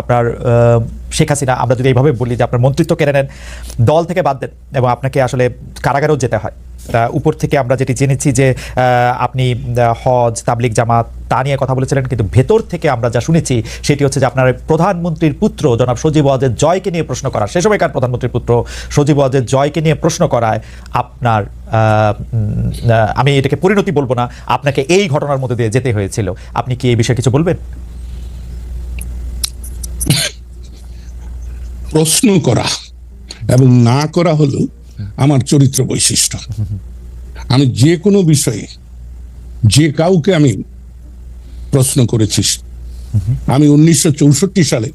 আপনার শেখ হাসিনা, আমরা যদি এইভাবে বলি যে আপনার মন্ত্রিত্ব কেড়ে নেন, দল থেকে বাদ দেন এবং আপনাকে আসলে কারাগারেও যেতে হয়। উপর থেকে আমরা যেটি জেনেছি যে আপনি হজ তাবলিক জামাত, তা নিয়ে কথা বলেছিলেন, কিন্তু ভেতর থেকে আমরা যা শুনেছি সেটি হচ্ছে যে আপনার প্রধানমন্ত্রীর পুত্র জনাব সজীব ওয়াজেদ জয়কে নিয়ে প্রশ্ন করা। সে সময়কার প্রধানমন্ত্রীর পুত্র সজীব ওয়াজেদ জয়কে নিয়ে প্রশ্ন করায়, আপনার আমি এটাকে পরিণতি বলব না, আপনাকে এই ঘটনার মধ্যে দিয়ে যেতে হয়েছিল। আপনি কি এই বিষয়ে কিছু বলবেন? প্রশ্ন করা এবং না করা হলো আমার চরিত্র বৈশিষ্ট্য। আমি যে কোনো বিষয়ে যে কাউকে আমি প্রশ্ন করেছি, আমি উনিশশো চৌষট্টি সালে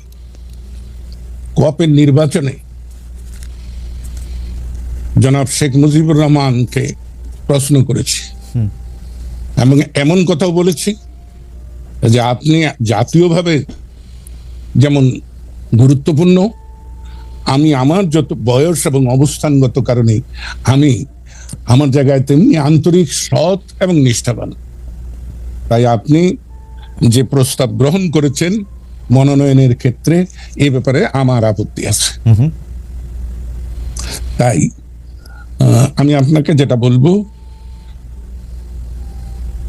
কপের নির্বাচনে জনাব শেখ মুজিবুর রহমানকে প্রশ্ন করেছি। এবং এমন কথাও বলেছি যে আপনি জাতীয়ভাবে যেমন গুরুত্বপূর্ণ আমি আমার যত বয়স এবং অবস্থানগত কারণে আমি আমার জায়গায় তেমনি আন্তরিক সৎ এবং নিষ্ঠাবান। তাই আপনি যে প্রস্তাব গ্রহণ করেছেন মনোনয়নের ক্ষেত্রে এ ব্যাপারে আমার আপত্তি আছে। তাই আমি আপনাকে যেটা বলব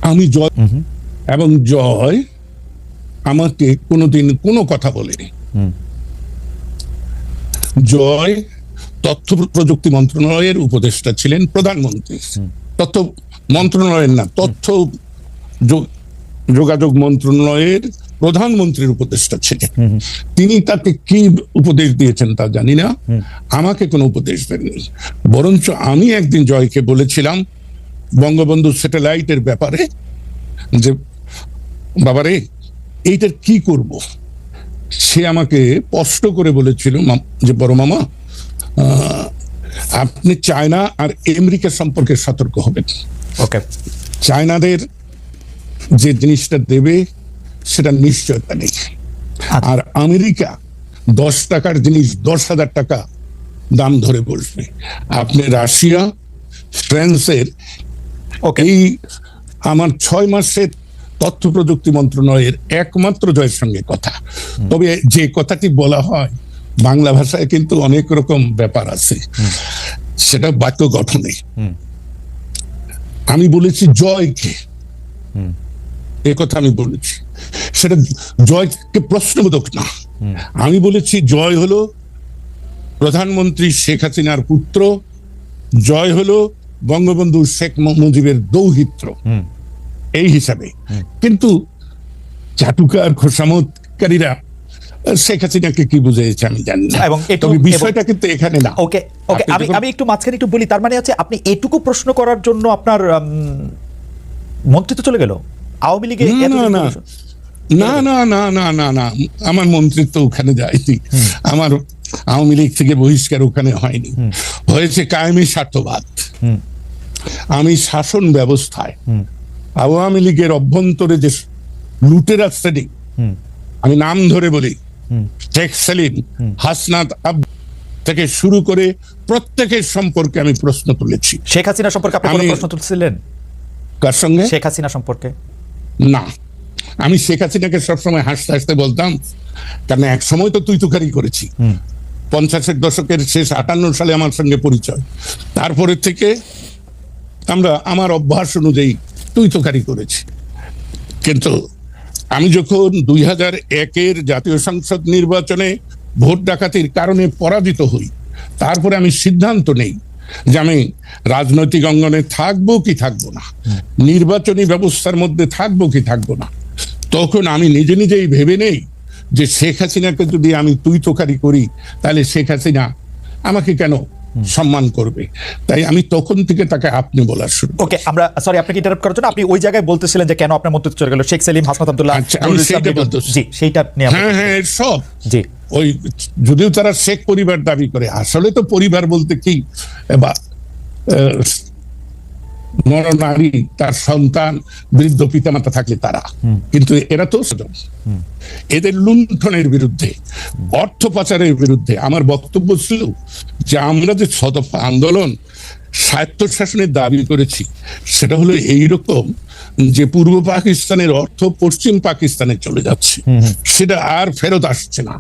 আমি জয় এবং জয় আমাকে কোনোদিন কোনো কথা বলেনি। জয় তথ্য প্রযুক্তি মন্ত্রণালয়ের উপদেষ্টা ছিলেন প্রধানমন্ত্রী। তথ্য মন্ত্রণালয়ের না তথ্য যোগাযোগ মন্ত্রণালয়ের প্রধানমন্ত্রীর উপদেষ্টা ছিলেন। তিনি তাকে কি উপদেশ দিয়েছেন তা জানি না। আমাকে কোনো উপদেশ দেননি। বরঞ্চ আমি একদিন জয়কে বলেছিলাম বঙ্গবন্ধু স্যাটেলাইটের ব্যাপারে যে বাবারে এইটার কি করব? সে আমাকে স্পষ্ট করে বলেছিল যে বড় মামা আপনি চায়না আর আমেরিকা সম্পর্কে সতর্ক হবেন। ওকে। চায়নাদের যে জিনিসটা দেবে সেটা নিশ্চয়তা নেই। আর আমেরিকা দশ টাকার জিনিস দশ হাজার টাকা দাম ধরে বসবে। আপনি রাশিয়া ফ্রান্সের এই আমার ছয় মাসের তথ্য প্রযুক্তি মন্ত্রণালয়ের একমাত্র জয়ের সঙ্গে কথা। তবে যে কথাটি বলা হয় বাংলা ভাষায় কিন্তু অনেক রকম ব্যাপার আছে। সেটা বাক্য গঠনে। আমি বলেছি জয়কে। এ কথা আমি বলেছি। সেটা জয়কে প্রশ্নবোধক না। আমি বলেছি জয় হলো প্রধানমন্ত্রী শেখ হাসিনার পুত্র জয় হলো বঙ্গবন্ধু শেখ মুজিবের দৌহিত্র। এই হিসাবে। কিন্তু চাটুকার খোসামতকারীরা শেখ হাসিনাকে কি বুঝিয়েছে আমি জানি না। এবং তবে বিষয়টা কিন্তু এখানে না। ওকে ওকে আমি আমি একটু মাঝখানে একটু বলি তার মানে আছে আপনি এটুকু প্রশ্ন করার জন্য আপনার উম, মন্ত্রিত্ব চলে গেল। আওয়ামী লীগে না, না, না। না না না না না না। আমার মন্ত্রিত্ব ওখানে যায়নি। আমার আওয়ামী লীগ থেকে বহিষ্কার ওখানে হয়নি। হয়েছে কায়েমি স্বার্থবাদ। আমি শাসন ব্যবস্থায় আওয়ামী লীগের অভ্যন্তরে যে লুটেরা শ্রেণি আমি নাম ধরে বলি শেখ সেলিম হাসনাত আব থেকে শুরু করে প্রত্যেকের সম্পর্কে আমি প্রশ্ন তুলেছি। শেখ হাসিনা সম্পর্কে আপনি কোনো প্রশ্ন তুলছিলেন? কার সঙ্গে? শেখ হাসিনা সম্পর্কে। না। আমি শেখ হাসিনাকে সবসময় হাসতে হাসতে বলতাম কারণ এক সময় তো তুই তুকারি করেছি। পঞ্চাশের দশকের শেষ আটান্ন সালে আমার সঙ্গে পরিচয়। তারপরে থেকে আমরা আমার অভ্যাস অনুযায়ী তুই তুকারি করেছি। কিন্তু আমি যখন দুই হাজার একের জাতীয় সংসদ নির্বাচনে ভোট ডাকাতির কারণে পরাজিত হই, তারপরে আমি সিদ্ধান্ত নেই যে আমি রাজনৈতিক অঙ্গনে থাকব কি থাকব না, নির্বাচনী ব্যবস্থার মধ্যে থাকব কি থাকব না। তখন আমি নিজে নিজেই ভেবে নেই যে শেখ হাসিনাকে যদি আমি তুই তোকারি করি, তাহলে শেখ হাসিনা আমাকে কেন সম্মান করবে তাই আমি তখন থেকে তাকে আপনি বলার শুরু ওকে আমরা সরি আপনাকে ইন্টারাপ্ট করার জন্য আপনি ওই জায়গায় বলতেছিলেন যে কেন আপনার মন্ত্রিত্ব চলে গেল শেখ সেলিম হাসনাত আব্দুল্লাহ আচ্ছা, আমি লিটন। বলতেছি। জি সেইটা নিয়ে আপনি- হ্যাঁ হ্যাঁ সব জি ওই যদিও তারা শেখ পরিবার দাবি করে আসলে তো পরিবার বলতে কি বা নরনারী তার সন্তান বৃদ্ধ পিতামাতা থাকলে তারা। কিন্তু এরা তো এদের লুণ্ঠনের বিরুদ্ধে অর্থ পাচারের বিরুদ্ধে আমার বক্তব্য ছিল যে আমরা যে শতফা আন্দোলন স্বায়ত্তশাসনের দাবি করেছি সেটা হলো এইরকম যে পূর্ব পাকিস্তানের অর্থ পশ্চিম পাকিস্তানে চলে যাচ্ছে। সেটা আর ফেরত আসছে না।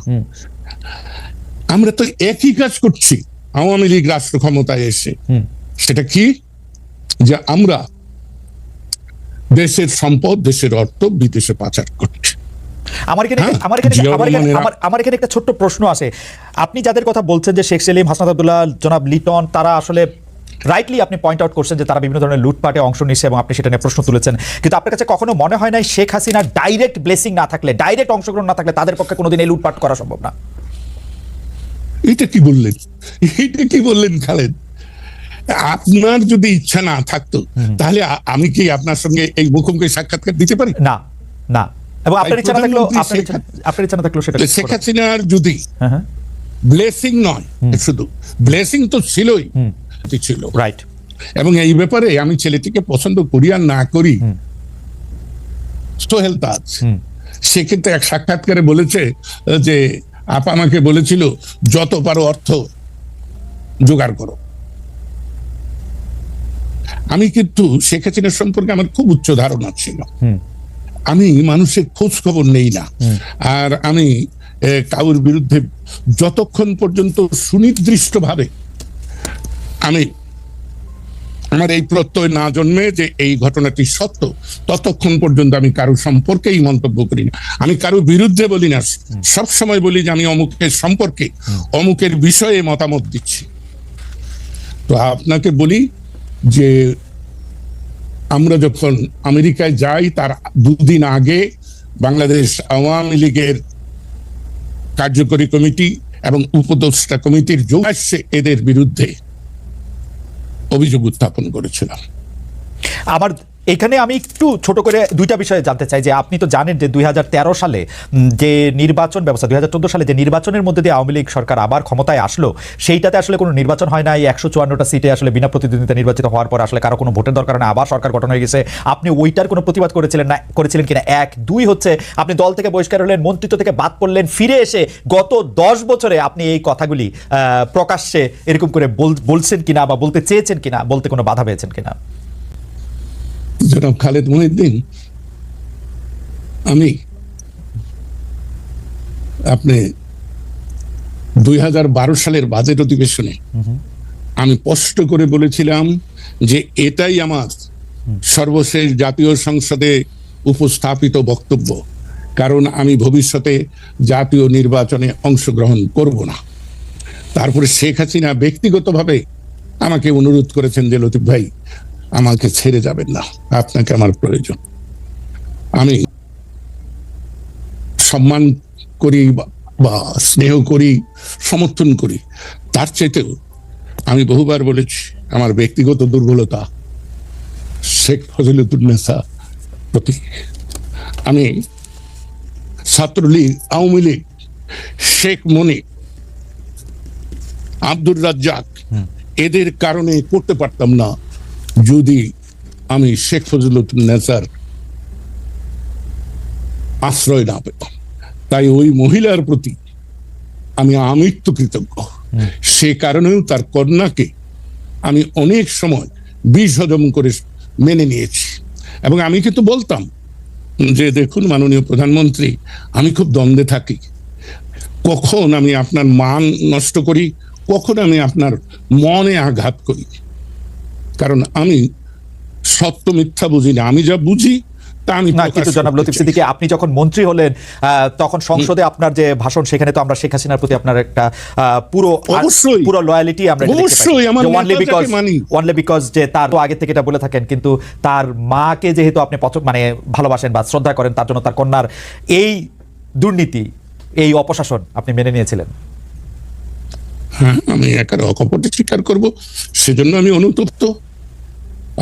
আমরা তো একই কাজ করছি। আওয়ামী লীগ রাষ্ট্র ক্ষমতায় এসে। সেটা কি? যে আমরা দেশের সম্পদ দেশের অর্থ বিদেশে পাচার করছি। আমার এখানে হ্যাঁ, আমার এখানে আমার আমার আমার এখানে একটা ছোট্ট প্রশ্ন আছে। আপনি যাদের কথা বলছেন যে শেখ সেলিম হাসনাত আব্দুল্লাহ জনাব লিটন তারা আসলে রাইটলি আপনি পয়েন্ট আউট করছেন যে তারা বিভিন্ন ধরনের লুটপাটে অংশ নিচ্ছে এবং আপনি সেটা নিয়ে প্রশ্ন তুলেছেন। কিন্তু আপনার কাছে কখনো মনে হয় না শেখ হাসিনা ডাইরেক্ট ব্লেসিং না থাকলে ডাইরেক্ট অংশগ্রহণ না থাকলে তাদের পক্ষে কোনোদিন এই লুটপাট করা সম্ভব না? এটা কি বললেন? এটা কি বললেন খালেদ? আপনার যদি ইচ্ছা না থাকতো তাহলে আমি কি আপনার সঙ্গে এই মুখোমুখি সাক্ষাৎকার দিতে পারি? না না। এবং আপনার ইচ্ছা না থাকলেও আপনার ইচ্ছা থাকলেও সেটা শেখ হাসিনার যদি হ্যাঁ হ্যাঁ। ব্লেসিং নয় শুধু। ব্লেসিং তো ছিলই। ছিল রাইট। এবং এই ব্যাপারে আমি ছেলেটিকে পছন্দ করি আর না করি সোহেল তাজ। সে কিন্তু এক সাক্ষাৎকারে বলেছে যে আপা আমাকে বলেছিল যত পারো অর্থ জোগাড় করো। আমি কিন্তু শেখ হাসিনা সম্পর্কে আমার খুব উচ্চ ধারণা ছিল। আমি মানুষের খোঁজ খবর নেই না। আর আমি এ, কারোর বিরুদ্ধে যতক্ষণ পর্যন্ত সুনির্দিষ্টভাবে আমি আমার এই প্রত্যয় না জন্মে যে এই ঘটনাটি সত্য ততক্ষণ পর্যন্ত আমি কারও সম্পর্কেই মন্তব্য করি না। আমি কারও বিরুদ্ধে বলি না। সব সময় বলি যে আমি অমুকের সম্পর্কে অমুকের বিষয়ে মতামত দিচ্ছি। তো আপনাকে বলি যে আমরা যখন আমেরিকায় যাই, তার দুদিন আগে বাংলাদেশ আওয়ামী লীগের কার্যকরী কমিটি এবং উপদেষ্টা কমিটির যোগাশ্যে এদের বিরুদ্ধে অভিযোগ উত্থাপন করেছিলাম। আমার এখানে আমি একটু ছোট করে দুইটা বিষয়ে জানতে চাই যে আপনি তো জানেন যে দুই হাজার তেরো সালে যে নির্বাচন ব্যবস্থা, দুই হাজার চোদ্দ সালে যে নির্বাচনের মধ্যে দিয়ে আওয়ামী লীগ সরকার আবার ক্ষমতায় আসলো, সেইটাতে আসলে কোনো নির্বাচন হয় না এই একশো চুয়ান্নটা সিটে আসলে বিনা প্রতিদ্বন্দ্বিতা নির্বাচিত হওয়ার পর আসলে কারও কোনো ভোটের দরকার না আবার সরকার গঠন হয়ে গেছে। আপনি ওইটার কোনো প্রতিবাদ করেছিলেন না, করেছিলেন কিনা? এক। দুই হচ্ছে, আপনি দল থেকে বহিষ্কার হলেন, মন্ত্রিত্ব থেকে বাদ পড়লেন, ফিরে এসে গত দশ বছরে আপনি এই কথাগুলি প্রকাশ্যে এরকম করে বল- বলছেন কিনা বা বলতে চেয়েছেন কিনা, বলতে কোনো বাধা পেয়েছেন কিনা? জনাব খালেদ মহিউদ্দিন আমি আপনি দুই হাজার বারো সালের বাজেট অধিবেশনে আমি স্পষ্ট করে বলেছিলাম যে এটাই আমার সর্বশেষ জাতীয় সংসদে উপস্থাপিত বক্তব্য। কারণ আমি ভবিষ্যতে জাতীয় নির্বাচনে অংশগ্রহণ করব না। তারপরে শেখ হাসিনা ব্যক্তিগতভাবে আমাকে অনুরোধ করেছেন যে লতিফ ভাই আমাকে ছেড়ে যাবেন না। আপনাকে আমার প্রয়োজন। আমি সম্মান করি বা- স্নেহ করি সমর্থন করি। তার চাইতেও আমি বহুবার বলেছি আমার ব্যক্তিগত দুর্বলতা শেখ ফজিলতুন্নেসা প্রতি। আমি ছাত্রলীগ আওয়ামী লীগ শেখ মনি আব্দুর রাজ্জাক এদের কারণে করতে পারতাম না। যদি আমি শেখ ফজলুদ্দিনার আশ্রয় না পেতাম, তাই ওই মহিলার প্রতি আমি আমৃত্যু কৃতজ্ঞ। সে কারণেও তার কন্যাকে আমি অনেক সময় বিষ হজম করে মেনে নিয়েছি। এবং আমি কিন্তু বলতাম যে, দেখুন মাননীয় প্রধানমন্ত্রী, আমি খুব দ্বন্দ্বে থাকি। কখন আমি আপনার মান নষ্ট করি? কখন আমি আপনার মনে আঘাত করি? কারণ আমি সত্য মিথ্যা বুঝি না। আমি যা বুঝি না কিন্তু জনাব লতিফ চাই। আপনি যখন মন্ত্রী হলেন তখন সংসদে আপনার যে ভাষণ সেখানে তো আমরা শেখ হাসিনার প্রতি আপনার একটা পুরো অবশ্যই। পুরো লয়ালিটি আমরা অবশ্যই, বিকজ যে তার তো আগে থেকে এটা বলে থাকেন কিন্তু তার মাকে যেহেতু আপনি মানে ভালোবাসেন বা শ্রদ্ধা করেন তার জন্য তার কন্যার এই দুর্নীতি এই অপশাসন আপনি মেনে নিয়েছিলেন। হ্যাঁ আমি একার অকপটে স্বীকার করব সেজন্য আমি অনুতপ্ত।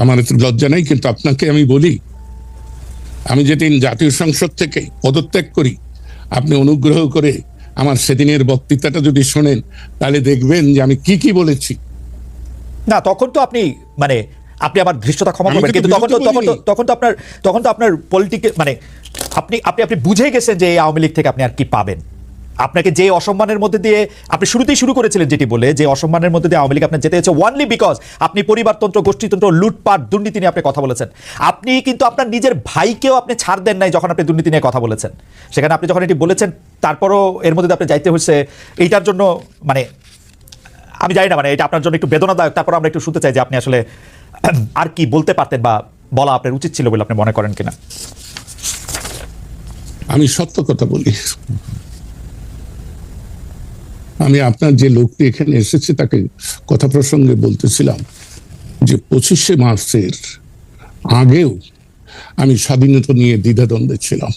আমার এতে লজ্জা নাই কিন্তু আপনাকে আমি বলি আমি যেদিন জাতীয় সংসদ থেকে পদত্যাগ করি আপনি অনুগ্রহ করে আমার সেদিনের বক্তৃতাটা যদি শোনেন তাহলে দেখবেন যে আমি কি কি বলেছি। না তখন তো আপনি মানে আপনি আবার ধৃষ্টতা ক্ষমা করবেন কিন্তু তখন তো তখন তো তখন তো আপনার তখন তো আপনার পলিটিকে মানে আপনি আপনি আপনি বুঝে গেছেন যে এই আওয়ামী লীগ থেকে আপনি আর কি পাবেন। আপনাকে যে অসম্মানের মধ্যে দিয়ে আপনি শুরুতেই শুরু করেছিলেন যেটি বলে, যে অসম্মানের মধ্যে দিয়ে আওয়ামী লীগ আপনার যেতে হয়েছে ওয়ানলি বিকজ আপনি পরিবারতন্ত্র, গোষ্ঠীতন্ত্র, লুটপাট, দুর্নীতি নিয়ে আপনি কথা বলেছেন। আপনি কিন্তু আপনার নিজের ভাইকেও আপনি ছাড় দেন নাই যখন আপনি দুর্নীতি নিয়ে কথা বলেছেন। সেখানে আপনি যখন এটি বলেছেন, তারপরও এর মধ্যে আপনি যাইতে হচ্ছে এইটার জন্য মানে আমি জানি না মানে এটা আপনার জন্য একটু বেদনাদায়ক। তারপর আমরা একটু শুনতে চাই যে আপনি আসলে আর কি বলতে পারতেন বা বলা আপনার উচিত ছিল বলে আপনি মনে করেন কিনা। আমি সত্য কথা বলি। আমি আপনার যে লোকটি এখানে এসেছে তাকে কথা প্রসঙ্গে বলতেছিলাম যে পঁচিশে মার্চের আগেও আমি স্বাধীনতা নিয়ে দ্বিধাদ্বন্দ্বে ছিলাম।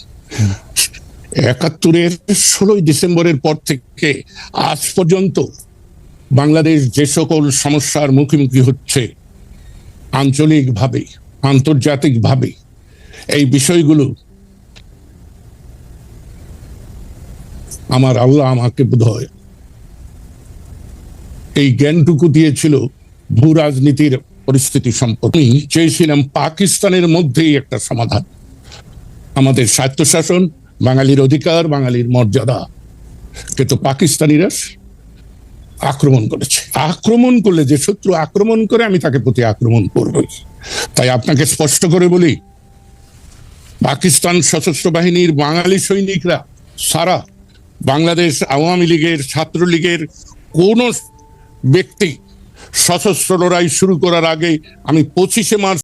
একাত্তরের ষোলোই ডিসেম্বরের পর থেকে আজ পর্যন্ত বাংলাদেশ যে সকল সমস্যার মুখোমুখি হচ্ছে, আঞ্চলিকভাবে, আন্তর্জাতিকভাবে, এই বিষয়গুলো আমার আল্লাহ আমাকে বোধ হয় এই জ্ঞানটুকু দিয়েছিল ভূ রাজনীতির পরিস্থিতি সম্পর্কে। চেয়েছিলাম পাকিস্তানের মধ্যেই একটা সমাধান। আমাদের স্বায়ত্তশাসন, বাঙালির অধিকার, বাঙালির মর্যাদা। কিন্তু পাকিস্তানিরা আক্রমণ করেছে। আক্রমণ করলে যে শত্রু আক্রমণ করে, আমি তাকে প্রতি আক্রমণ করবই। তাই আপনাকে স্পষ্ট করে বলি, পাকিস্তান সশস্ত্র বাহিনীর বাঙালি সৈনিকরা সারা বাংলাদেশ আওয়ামী লীগের, ছাত্রলীগের কোন ব্যক্তি সশস্ত্র লড়াই শুরু করার আগে আমি পঁচিশে মার্চ